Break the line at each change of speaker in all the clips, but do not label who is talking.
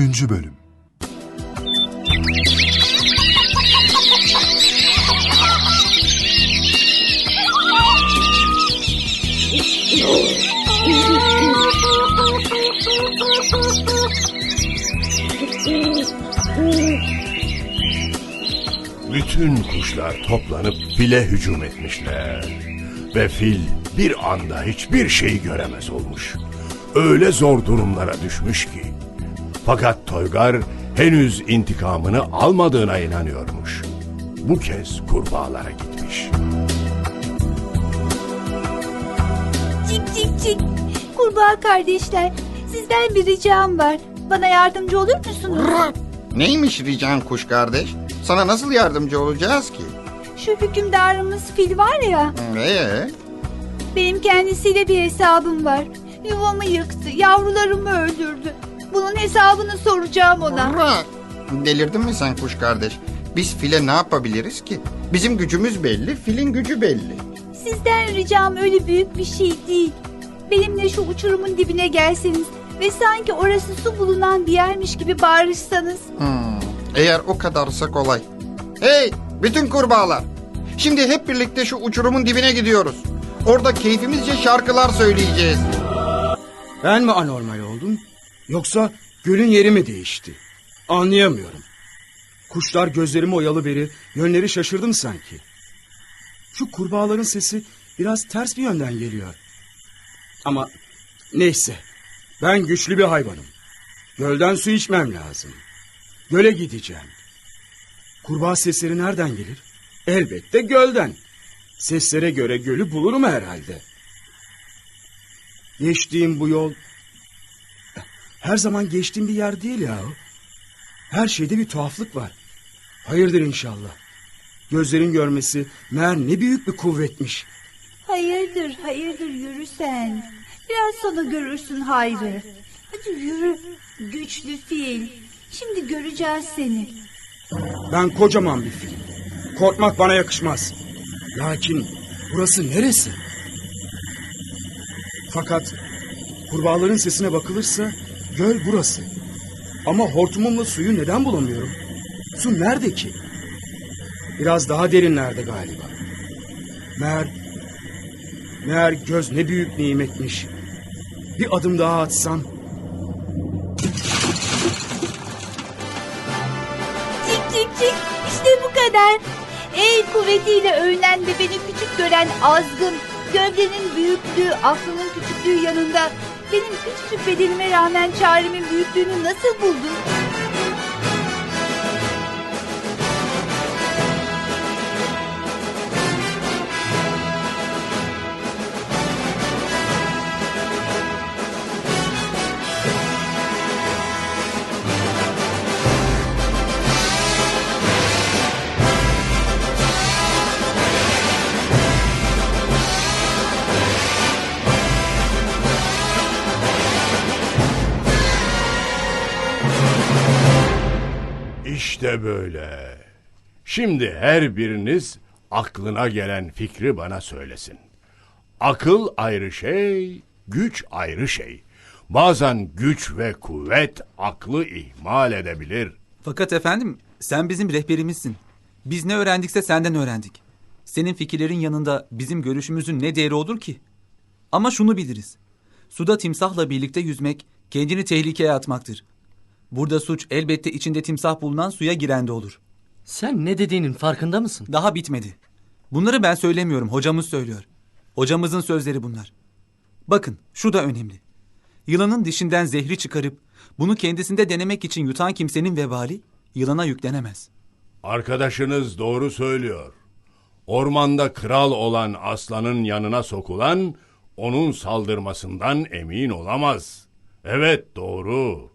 3. Bölüm
Bütün kuşlar toplanıp file hücum etmişler. Ve fil bir anda hiçbir şey göremez olmuş. Öyle zor durumlara düşmüş ki. Fakat Toygar henüz intikamını almadığına inanıyormuş. Bu kez kurbağalara gitmiş.
Cik cik cik. Kurbağa kardeşler, sizden bir ricam var. Bana yardımcı olur musunuz?
Neymiş rican kuş kardeş? Sana nasıl yardımcı olacağız ki?
Şu hükümdarımız fil var ya,
Ee,
benim kendisiyle bir hesabım var. Yuvamı yıktı, yavrularımı öldürdü. Bunun hesabını soracağım ona.
Bırak. Delirdin mi sen kuş kardeş? Biz file ne yapabiliriz ki? Bizim gücümüz belli, filin gücü belli.
Sizden ricam öyle büyük bir şey değil. Benimle şu uçurumun dibine gelseniz ve sanki orası su bulunan bir yermiş gibi bağırışsanız.
Hmm, eğer o kadarsa kolay. Hey, bütün kurbağalar. Şimdi hep birlikte şu uçurumun dibine gidiyoruz. Orada keyfimizce şarkılar söyleyeceğiz.
Ben mi anormal oldum? Yoksa gölün yeri mi değişti? Anlayamıyorum. Kuşlar gözlerimi oyalı beri yönleri şaşırdım sanki. Şu kurbağaların sesi biraz ters bir yönden geliyor. Ama neyse ben güçlü bir hayvanım. Gölden su içmem lazım. Göle gideceğim. Kurbağa sesleri nereden gelir? Elbette gölden. Seslere göre gölü bulurum herhalde. Geçtiğim bu yol her zaman geçtiğim bir yer değil ya. Her şeyde bir tuhaflık var. Hayırdır inşallah. Gözlerin görmesi meğer ne büyük bir kuvvetmiş.
Hayırdır, hayırdır yürü sen. Biraz sonra görürsün hayrı. Hadi yürü, güçlü fil. Şimdi göreceğiz seni.
Ben kocaman bir fil. Korkmak bana yakışmaz. Lakin burası neresi? Fakat kurbağaların sesine bakılırsa göl burası. Ama hortumumla suyu neden bulamıyorum? Su nerede ki? Biraz daha derinlerde galiba. Meğer, meğer göz ne büyük nimetmiş. Bir adım daha atsam
Cik cik cik, işte bu kadar. El kuvvetiyle övünen ve beni küçük gören azgın, gövdenin büyüklüğü, aklının küçüklüğü yanında benim küçücük bedenime rağmen çaremin büyüklüğünü nasıl buldun?
İşte böyle. Şimdi her biriniz aklına gelen fikri bana söylesin. Akıl ayrı şey, güç ayrı şey. Bazen güç ve kuvvet aklı ihmal edebilir.
Fakat efendim sen bizim rehberimizsin. Biz ne öğrendikse senden öğrendik. Senin fikirlerin yanında bizim görüşümüzün ne değeri olur ki? Ama şunu biliriz. Suda timsahla birlikte yüzmek kendini tehlikeye atmaktır. Burada suç elbette içinde timsah bulunan suya girende olur.
Sen ne dediğinin farkında mısın?
Daha bitmedi. Bunları ben söylemiyorum, hocamız söylüyor. Hocamızın sözleri bunlar. Bakın, şu da önemli. Yılanın dişinden zehri çıkarıp bunu kendisinde denemek için yutan kimsenin vebali yılana yüklenemez.
Arkadaşınız doğru söylüyor. Ormanda kral olan aslanın yanına sokulan onun saldırmasından emin olamaz. Evet doğru.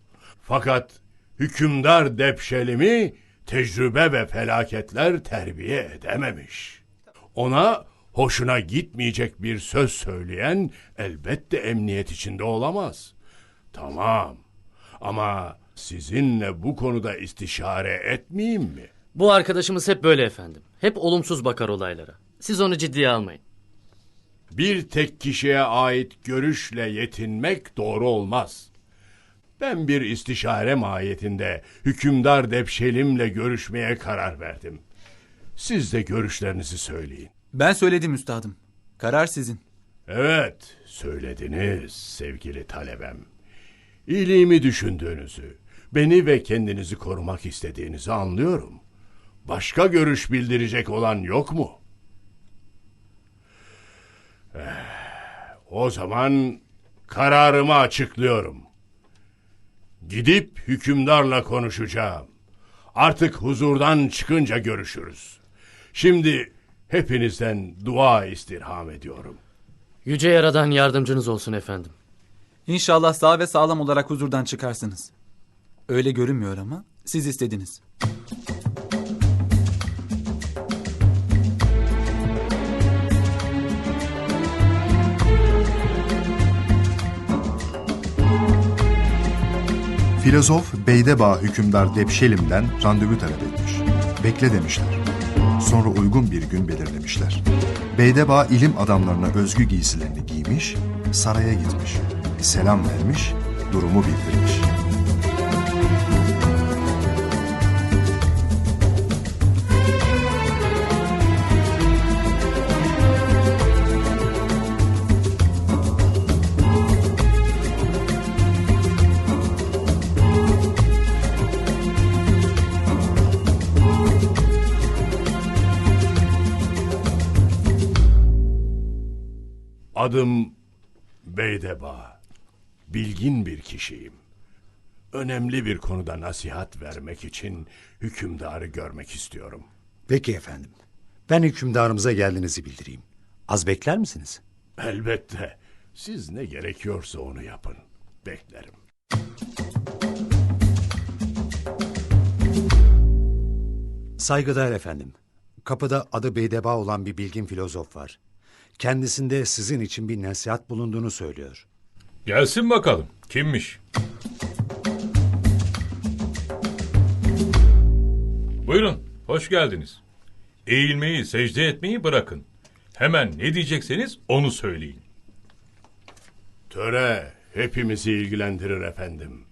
Fakat hükümdar depşelimi tecrübe ve felaketler terbiye edememiş. Ona hoşuna gitmeyecek bir söz söyleyen elbette emniyet içinde olamaz. Tamam ama sizinle bu konuda istişare etmeyeyim mi?
Bu arkadaşımız hep böyle efendim. Hep olumsuz bakar olaylara. Siz onu ciddiye almayın.
Bir tek kişiye ait görüşle yetinmek doğru olmaz. Ben bir istişare mahiyetinde hükümdar Depşelim'le görüşmeye karar verdim. Siz de görüşlerinizi söyleyin.
Ben söyledim üstadım. Karar sizin.
Evet, söylediniz sevgili talebem. İyiliğimi düşündüğünüzü, beni ve kendinizi korumak istediğinizi anlıyorum. Başka görüş bildirecek olan yok mu? Eh, o zaman kararımı açıklıyorum. Gidip hükümdarla konuşacağım. Artık huzurdan çıkınca görüşürüz. Şimdi hepinizden dua istirham ediyorum.
Yüce Yaradan yardımcınız olsun efendim.
İnşallah sağ ve sağlam olarak huzurdan çıkarsınız. Öyle görünmüyor ama siz istediniz.
Filozof Beydebağ hükümdar Depşelim'den randevu talep etmiş. Bekle demişler. Sonra uygun bir gün belirlemişler. Beydebağ ilim adamlarına özgü giysilerini giymiş, saraya gitmiş. Selam vermiş, durumu bildirmiş.
Adım Beydeba. Bilgin bir kişiyim. Önemli bir konuda nasihat vermek için hükümdarı görmek istiyorum.
Peki efendim. Ben hükümdarımıza geldiğinizi bildireyim. Az bekler misiniz?
Elbette. Siz ne gerekiyorsa onu yapın. Beklerim.
Saygıdeğer efendim. Kapıda adı Beydeba olan bir bilgin filozof var. Kendisinde sizin için bir nasihat bulunduğunu söylüyor.
Gelsin bakalım. Kimmiş? Buyurun, hoş geldiniz. Eğilmeyi, secde etmeyi bırakın. Hemen ne diyecekseniz onu söyleyin.
Töre hepimizi ilgilendirir efendim.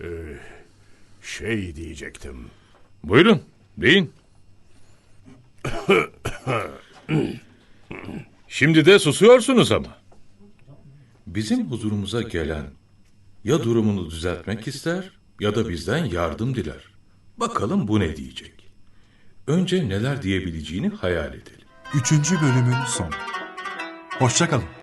Ee, şey diyecektim.
Buyurun, deyin. Şimdi de susuyorsunuz ama. Bizim huzurumuza gelen ya durumunu düzeltmek ister ya da bizden yardım diler. Bakalım bu ne diyecek. Önce neler diyebileceğini hayal edelim.
Üçüncü bölümün sonu. Hoşçakalın.